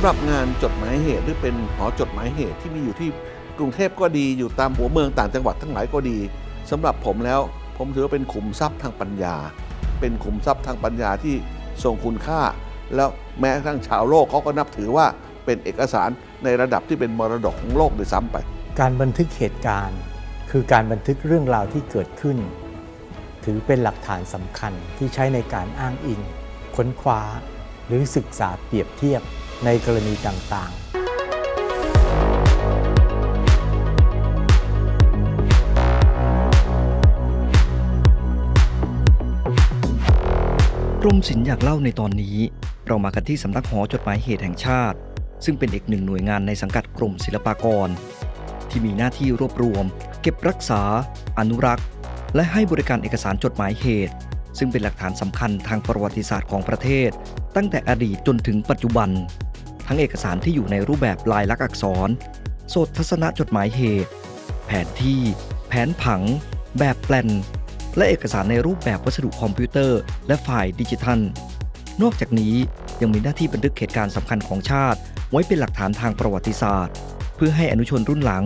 สำหรับงานจดหมายเหตุหรือเป็นหอจดหมายเหตุที่มีอยู่ที่กรุงเทพก็ดีอยู่ตามหัวเมืองต่างจังหวัดทั้งหลายก็ดีสำหรับผมแล้ว ผมถือว่าเป็นขุมทรัพย์ทางปัญญา เป็นขุมทรัพย์ทางปัญญาที่ทรงคุณค่า แล้วแม้กระทั่งชาวโลกเขาก็นับถือว่าเป็นเอกสารในระดับที่เป็นมรดกของโลกด้วยซ้ำไป การบันทึกเหตุการณ์ คือการบันทึกเรื่องราวที่เกิดขึ้น ถือเป็นหลักฐานสำคัญที่ใช้ในการอ้างอิง ค้นคว้า หรือศึกษาเปรียบเทียบ ในกรณีต่างๆกรมศิลป์อยากเล่าในตอนนี้ เรามากันที่สำนักหอจดหมายเหตุแห่งชาติ ซึ่งเป็นอีกหนึ่งหน่วยงานในสังกัดกรมศิลปากร ที่มีหน้าที่รวบรวม เก็บรักษา อนุรักษ์ และให้บริการเอกสารจดหมายเหตุ ซึ่งเป็นหลักฐานสำคัญทางประวัติศาสตร์ของประเทศ ตั้งแต่อดีตจนถึงปัจจุบัน ทั้งเอกสารที่อยู่ในรูปแบบลายลักษณ์อักษรสตทัศนจดหมายเหตุ แผนที่ แผนผัง แบบแปลน และเอกสารในรูปแบบวัสดุคอมพิวเตอร์ และไฟล์ดิจิทัล นอกจากนี้ยังมีหน้าที่บันทึกเหตุการณ์สำคัญของชาติ ไว้เป็นหลักฐานทางประวัติศาสตร์ เพื่อให้อนุชนรุ่นหลัง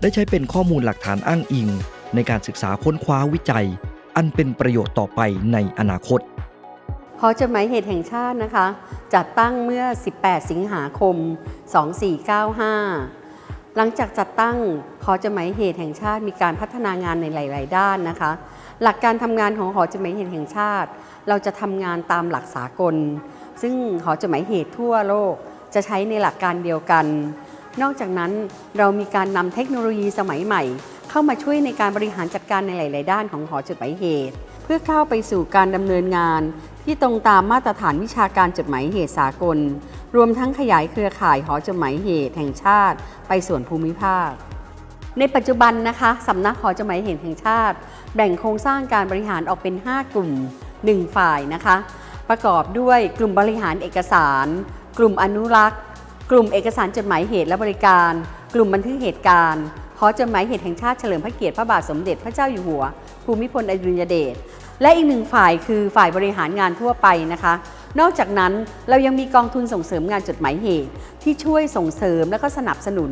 ได้ใช้เป็นข้อมูลหลักฐานอ้างอิง ในการศึกษาค้นคว้าวิจัย อันเป็นประโยชน์ต่อไปในอนาคต หอจดหมายเหตุแห่งชาตินะคะ จัดตั้งเมื่อ 18 สิงหาคม 2495 หลังจากจัดตั้งหอจดหมายเหตุแห่งชาติมีการพัฒนางานในหลาย ๆ ด้านนะคะ หลักการทำงานของหอจดหมายเหตุแห่งชาติ เราจะทำงานตามหลักสากล ซึ่งหอจดหมายเหตุทั่วโลกจะใช้ในหลักการเดียวกัน นอกจากนั้นเรามีการนำเทคโนโลยีสมัยใหม่ เข้ามาช่วยในการบริหารจัดการในหลาย ๆ ด้านของหอจดหมายเหตุ เพื่อเข้าไปสู่การดำเนินงาน ที่ตรงตามมาตรฐานวิชาการจดหมายเหตุสากล รวมทั้งขยายเครือข่ายหอจดหมายเหตุแห่งชาติ ไปส่วนภูมิภาค ในปัจจุบันนะคะสำนักหอจดหมายเหตุแห่งชาติ แบ่งโครงสร้างการบริหารออกเป็น 5 กลุ่ม 1 ฝ่ายนะคะ ประกอบด้วยกลุ่มบริหารเอกสาร กลุ่มอนุรักษ์ กลุ่มเอกสารจดหมายเหตุและบริการ กลุ่มบันทึกเหตุการณ์หอจดหมายเหตุแห่งชาติเฉลิมพระเกียรติพระบาทสมเด็จพระเจ้าอยู่หัว ภูมิพลอดุลยเดชและอีกหนึ่งฝ่ายคือฝ่ายบริหารงานทั่วไปนะคะ นอกจากนั้นเรายังมีกองทุนส่งเสริมงานจดหมายเหตุ ที่ช่วยส่งเสริมและก็สนับสนุน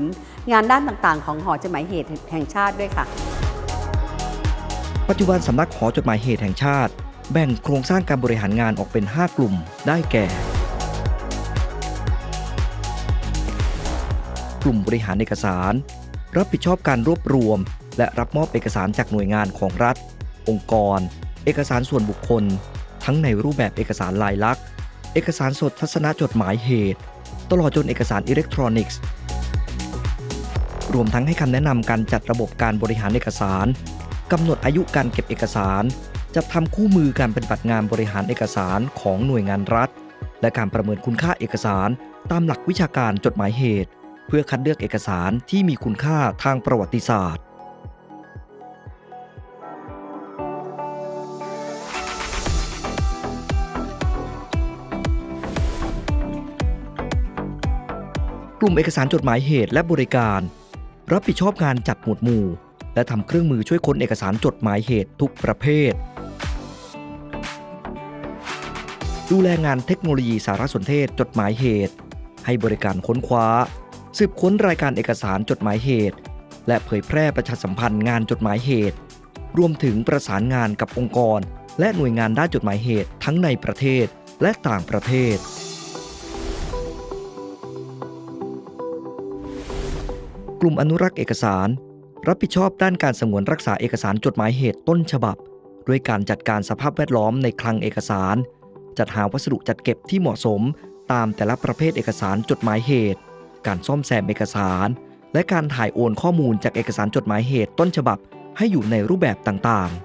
งานด้านต่างๆ ของหอจดหมายเหตุแห่งชาติด้วยค่ะ ปัจจุบันสำนักหอจดหมายเหตุแห่งชาติ แบ่งโครงสร้างการบริหารงานออกเป็น 5 กลุ่ม ได้แก่ กลุ่มบริหารเอกสาร รับผิดชอบการรวบรวม และรับมอบเอกสารจากหน่วยงานของรัฐ องค์กร เอกสารส่วนบุคคล ทั้งในรูปแบบเอกสารลายลักษณ์ เอกสารสดทัศนจดหมายเหตุ ตลอดจนเอกสารอิเล็กทรอนิกส์ รวมทั้งให้คำแนะนำการจัดระบบการบริหารเอกสารกำหนดอายุการเก็บเอกสารจัดทำคู่มือการปฏิบัติงานบริหารเอกสารของหน่วยงานรัฐ และการประเมินคุณค่าเอกสารตามหลักวิชาการจดหมายเหตุ เพื่อคัดเลือกเอกสารที่มีคุณค่าทางประวัติศาสตร์ กลุ่มเอกสารจดหมายเหตุและบริการ รับผิดชอบงานจัดหมวดหมู่ และทำเครื่องมือช่วยค้นเอกสารจดหมายเหตุทุกประเภท ดูแลงานเทคโนโลยีสารสนเทศจดหมายเหตุ ให้บริการค้นคว้า สืบค้นรายการเอกสารจดหมายเหตุ และเผยแพร่ประชาสัมพันธ์งานจดหมายเหตุ รวมถึงประสานงานกับองค์กร และหน่วยงานด้านจดหมายเหตุทั้งในประเทศและต่างประเทศ กลุ่มอนุรักษ์เอกสาร รับผิดชอบด้านการสงวนรักษาเอกสารจดหมายเหตุต้นฉบับ ด้วยการจัดการสภาพแวดล้อมในคลังเอกสาร จัดหาวัสดุจัดเก็บที่เหมาะสม ตามแต่ละประเภทเอกสารจดหมายเหตุ การซ่อมแซมเอกสาร และการถ่ายโอนข้อมูลจากเอกสารจดหมายเหตุต้นฉบับ ให้อยู่ในรูปแบบต่างๆ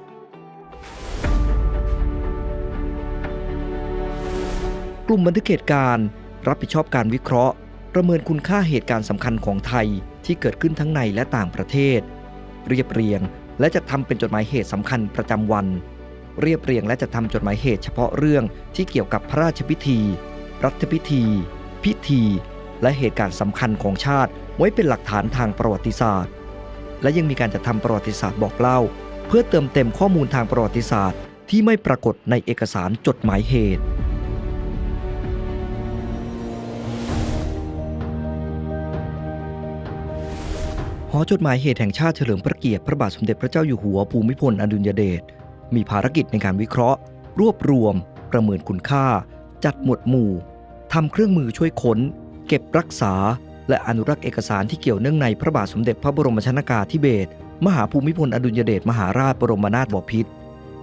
กลุ่มบันทึกเหตุการณ์ รับผิดชอบการวิเคราะห์ ประเมินคุณค่าเหตุการณ์สำคัญของไทย ที่เกิดขึ้นทั้งในและต่างประเทศ เรียบเรียงและจัดทำเป็นจดหมายเหตุสำคัญประจำวัน เรียบเรียงและจัดทำจดหมายเหตุเฉพาะเรื่องที่เกี่ยวกับพระราชพิธี รัฐพิธี พิธี และเหตุการณ์สำคัญของชาติไว้เป็นหลักฐานทางประวัติศาสตร์ และยังมีการจัดทำประวัติศาสตร์บอกเล่า เพื่อเติมเต็มข้อมูลทางประวัติศาสตร์ ที่ไม่ปรากฏในเอกสารจดหมายเหตุ อจดหมายเหตุแห่งชาติเฉลิมพระเกียรติพระบาทสมเด็จพระเจ้าอยู่หัวภูมิพลอดุลยเดชมีภารกิจในการวิเคราะห์ รวบรวม ประเมินคุณค่า จัดหมวดหมู่ทำเครื่องมือช่วยค้น เก็บรักษา และอนุรักษ์เอกสารที่เกี่ยวเนื่องในพระบาทสมเด็จพระบรมชนากาธิเบศรมหาภูมิพลอดุลยเดชมหาราชบรมนาถบพิตร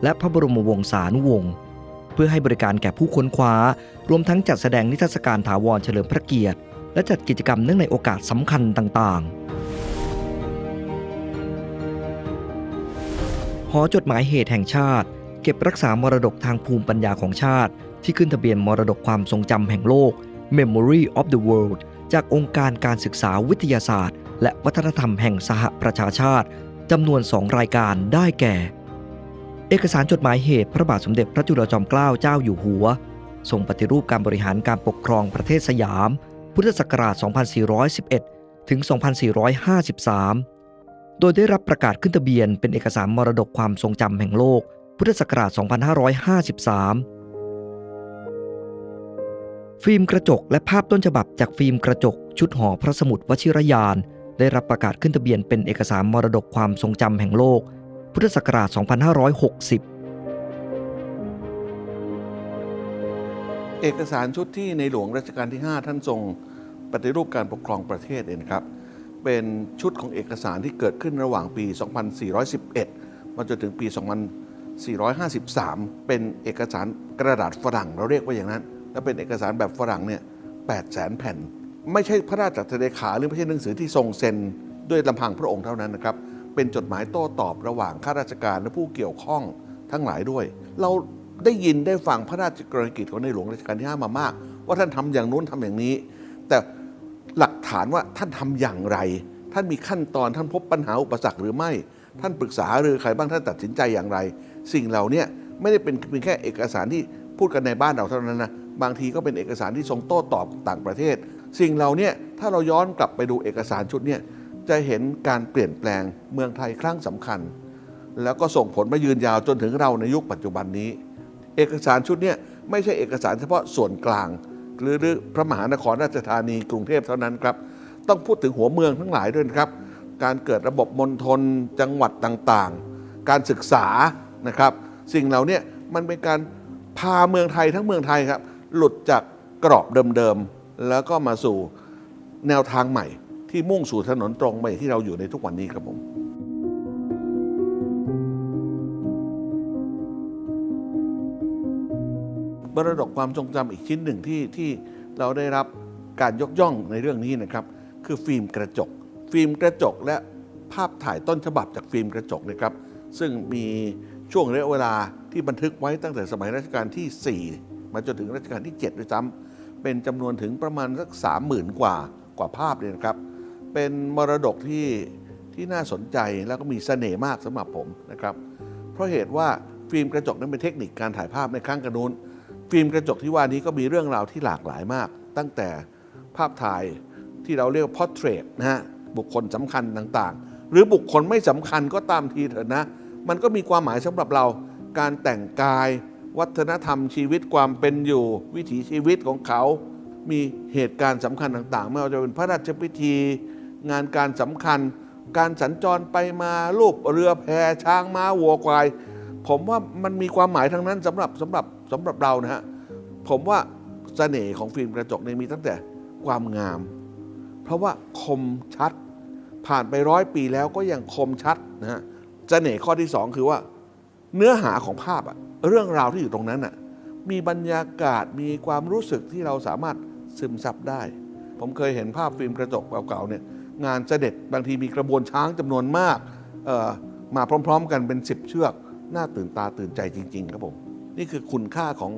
และพระบรมวงศานุวงศ์เพื่อให้บริการแก่ผู้ค้นคว้า รวมทั้งจัดแสดงนิทรรศการถาวรเฉลิมพระเกียรติ และจัดกิจกรรมเนื่องในโอกาสสำคัญต่างๆ หอจดหมายเหตุแห่งชาติ เก็บรักษามรดกทางภูมิปัญญาของชาติ ที่ขึ้นทะเบียนมรดกความทรงจำแห่งโลก Memory of the World จากองค์การการศึกษาวิทยาศาสตร์ และวัฒนธรรมแห่งสหประชาชาติจำนวน2รายการได้แก่ เอกสารจดหมายเหตุพระบาทสมเด็จพระจุลจอมเกล้าเจ้าอยู่หัวทรงปฏิรูปการบริหารการปกครองประเทศสยาม พุทธศักราช 2411 ถึง 2453 โดยได้รับประกาศขึ้นทะเบียนเป็นเอกสารมรดกความทรงจำแห่งโลก พุทธศักราช 2553 ฟิล์มกระจกและภาพต้นฉบับจากฟิล์มกระจก ชุดหอพระสมุดวชิรยาน ได้รับประกาศขึ้นทะเบียนเป็นเอกสารมรดกความทรงจำแห่งโลก พุทธศักราช 2560เอกสารชุดที่ในหลวงรัชกาลที่ 5 ท่านทรงปฏิรูปการปกครองประเทศเองครับ เป็นชุดของเอกสารที่เกิดขึ้นระหว่างปี 2411 มาจนถึงปี 2453 เป็นเอกสารกระดาษฝรั่งเราเรียกว่าอย่างนั้น และเป็นเอกสารแบบฝรั่งเนี่ย8แสนแผ่น ไม่ใช่พระราชเลขาหรือไม่ใช่หนังสือที่ทรงเซ็นด้วยลำพังพระองค์เท่านั้นนะครับ เป็นจดหมายโต้ตอบระหว่างข้าราชการและผู้เกี่ยวข้องทั้งหลายด้วย เราได้ยินได้ฟังพระราชกรณียกิจของในหลวงรัชกาลที่ 5 มามาก ว่าท่านทำอย่างนู้นทำอย่างนี้ แต่ หลักฐานว่าท่านทำอย่างไร ท่านมีขั้นตอนท่านพบปัญหาอุปสรรคหรือไม่ ท่านปรึกษาหรือใครบ้างท่านตัดสินใจอย่างไร สิ่งเหล่านี้ไม่ได้เป็นเพียงแค่เอกสารที่พูดกันในบ้านเราเท่านั้นนะบางทีก็เป็นเอกสารที่ทรงโต้ตอบต่างประเทศ สิ่งเหล่านี้ถ้าเราย้อนกลับไปดูเอกสารชุดนี้จะเห็นการเปลี่ยนแปลงเมืองไทยครั้งสำคัญ แล้วก็ส่งผลมายืนยาวจนถึงเราในยุคปัจจุบันนี้ เอกสารชุดนี้ไม่ใช่เอกสารเฉพาะส่วนกลาง หรือพระมหานครราชธานีกรุงเทพเท่านั้นครับ ต้องพูดถึงหัวเมืองทั้งหลายด้วยนะครับ การเกิดระบบมณฑลจังหวัดต่างๆ การศึกษานะครับ สิ่งเหล่านี้มันเป็นการพาเมืองไทยทั้งเมืองไทยครับ หลุดจากกรอบเดิมๆ แล้วก็มาสู่แนวทางใหม่ ที่มุ่งสู่ถนนตรงไปที่เราอยู่ในทุกวันนี้ครับผม มรดกความทรงจำอีกชิ้นหนึ่งที่ที่เราได้รับการยกย่องในเรื่องนี้นะครับ คือฟิล์มกระจก ฟิล์มกระจกและภาพถ่ายต้นฉบับจากฟิล์มกระจกนะครับ ซึ่งมีช่วงระยะเวลาที่บันทึกไว้ตั้งแต่สมัยรัชกาลที่ 4 มาจนถึงรัชกาลที่ 7 ด้วยซ้ำเป็นจำนวนถึงประมาณสักสามหมื่นกว่ากว่าภาพเลยนะครับ เป็นมรดกที่ที่น่าสนใจแล้วก็มีเสน่ห์มากสำหรับผมนะครับ เพราะเหตุว่าฟิล์มกระจกนั้นเป็นเทคนิคการถ่ายภาพในครั้งกระนู้น ฟิล์มกระจกที่ว่านี้ก็มีเรื่องราวที่หลากหลายมาก ตั้งแต่ภาพถ่ายที่เราเรียกว่า portrait นะฮะบุคคลสำคัญต่างๆ หรือบุคคลไม่สำคัญก็ตามทีเถอะนะ มันก็มีความหมายสำหรับเราการแต่งกาย วัฒนธรรมชีวิตความเป็นอยู่ วิถีชีวิตของเขา มีเหตุการณ์สำคัญต่างๆ ไม่ว่าจะเป็นพระราชพิธี งานการสำคัญ การสัญจรไปมารูปเรือแพช้างม้าวัวควาย ผมว่ามันมีความหมายทั้งนั้นสำหรับสำหรับสำหรับเรานะฮะผมว่าเสน่ห์ของฟิล์มกระจกเนี่ยมีตั้งแต่ความงาม เพราะว่าคมชัด ผ่านไปร้อยปีแล้วก็ยังคมชัดนะฮะเสน่ห์ข้อที่สองคือว่า เนื้อหาของภาพอะเรื่องราวที่อยู่ตรงนั้นอะมีบรรยากาศมีความรู้สึกที่เราสามารถซึมซับได้ ผมเคยเห็นภาพฟิล์มกระจกเก่าๆเนี่ยงานเสด็จบางทีมีกระบวนช้างจำนวนมากมาพร้อม ๆ กันเป็น 10 เชือก น่าตื่นตาตื่นใจจริง ๆ ครับผม นี่คือคุณค่าของ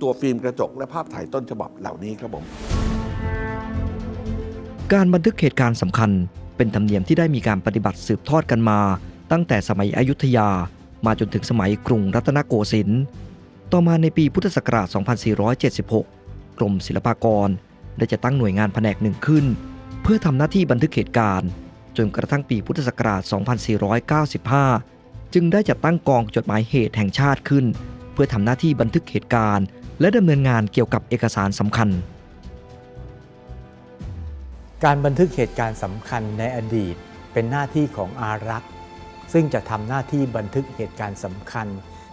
ตัวฟิล์มกระจกและภาพถ่ายต้นฉบับเหล่านี้ครับผม การบันทึกเหตุการณ์สำคัญ เป็นธรรมเนียมที่ได้มีการปฏิบัติสืบทอดกันมา ตั้งแต่สมัยอยุธยา มาจนถึงสมัยกรุงรัตนโกสินทร์ต่อมาในปีพุทธศักราช 2476 กรมศิลปากรได้จะตั้งหน่วยงานแผนกหนึ่งขึ้น เพื่อทำหน้าที่บันทึกเหตุการณ์ จนกระทั่งปีพุทธศักราช 2495 จึงได้จัดตั้งกองจดหมายเหตุแห่งชาติขึ้น เพื่อทำหน้าที่บันทึกเหตุการณ์ และดำเนินงานเกี่ยวกับเอกสารสำคัญ การบันทึกเหตุการณ์สำคัญในอดีต เป็นหน้าที่ของอารักษ์ ซึ่งจะทำหน้าที่บันทึกเหตุการณ์สำคัญ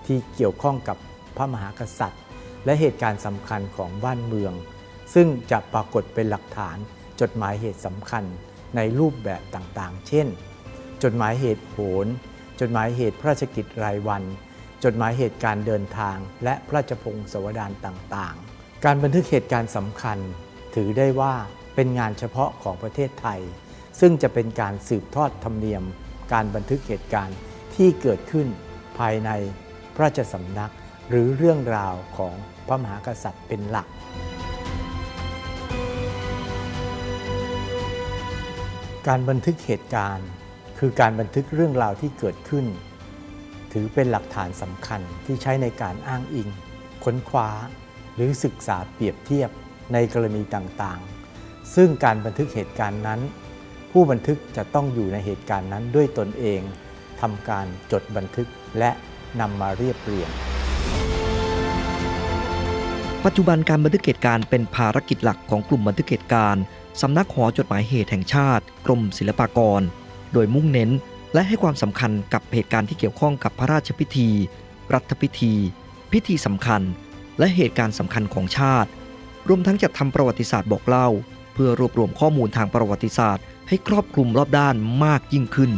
ที่เกี่ยวข้องกับพระมหากษัตริย์ และเหตุการณ์สำคัญของบ้านเมือง ซึ่งจะปรากฏเป็นหลักฐานจดหมายเหตุสำคัญในรูปแบบต่างๆ เช่น จดหมายเหตุโหน จดหมายเหตุพระราชกิจรายวัน จดหมายเหตุการเดินทาง และพระราชพงศาวดารต่างๆ การบันทึกเหตุการณ์สำคัญ ถือได้ว่าเป็นงานเฉพาะของประเทศไทย ซึ่งจะเป็นการสืบทอดธรรมเนียม การบันทึกเหตุการณ์ที่เกิดขึ้นภายในพระราชสำนัก หรือเรื่องราวของพระมหากษัตริย์เป็นหลักการบันทึกเหตุการณ์ คือการบันทึกเรื่องราวที่เกิดขึ้น ถือเป็นหลักฐานสำคัญที่ใช้ในการอ้างอิง ค้นคว้า หรือศึกษาเปรียบเทียบในกรณีต่างๆ ซึ่งการบันทึกเหตุการณ์นั้น ผู้บันทึกจะต้องอยู่ในเหตุการณ์นั้นด้วยตนเองทำการจดบันทึกและนำมาเรียบเรียงปัจจุบันการบันทึกเหตุการณ์เป็นภารกิจหลักของกลุ่มบันทึกเหตุการณ์สำนักหอจดหมายเหตุแห่งชาติ กรมศิลปากร โดยมุ่งเน้นและให้ความสำคัญกับเหตุการณ์ที่เกี่ยวข้องกับพระราชพิธี รัฐพิธี พิธีสำคัญ และเหตุการณ์สำคัญของชาติ รวมทั้งจัดทำประวัติศาสตร์บอกเล่า เพื่อรวบรวมข้อมูลทางประวัติศาสตร์ ให้ครอบคลุมรอบด้านมากยิ่งขึ้น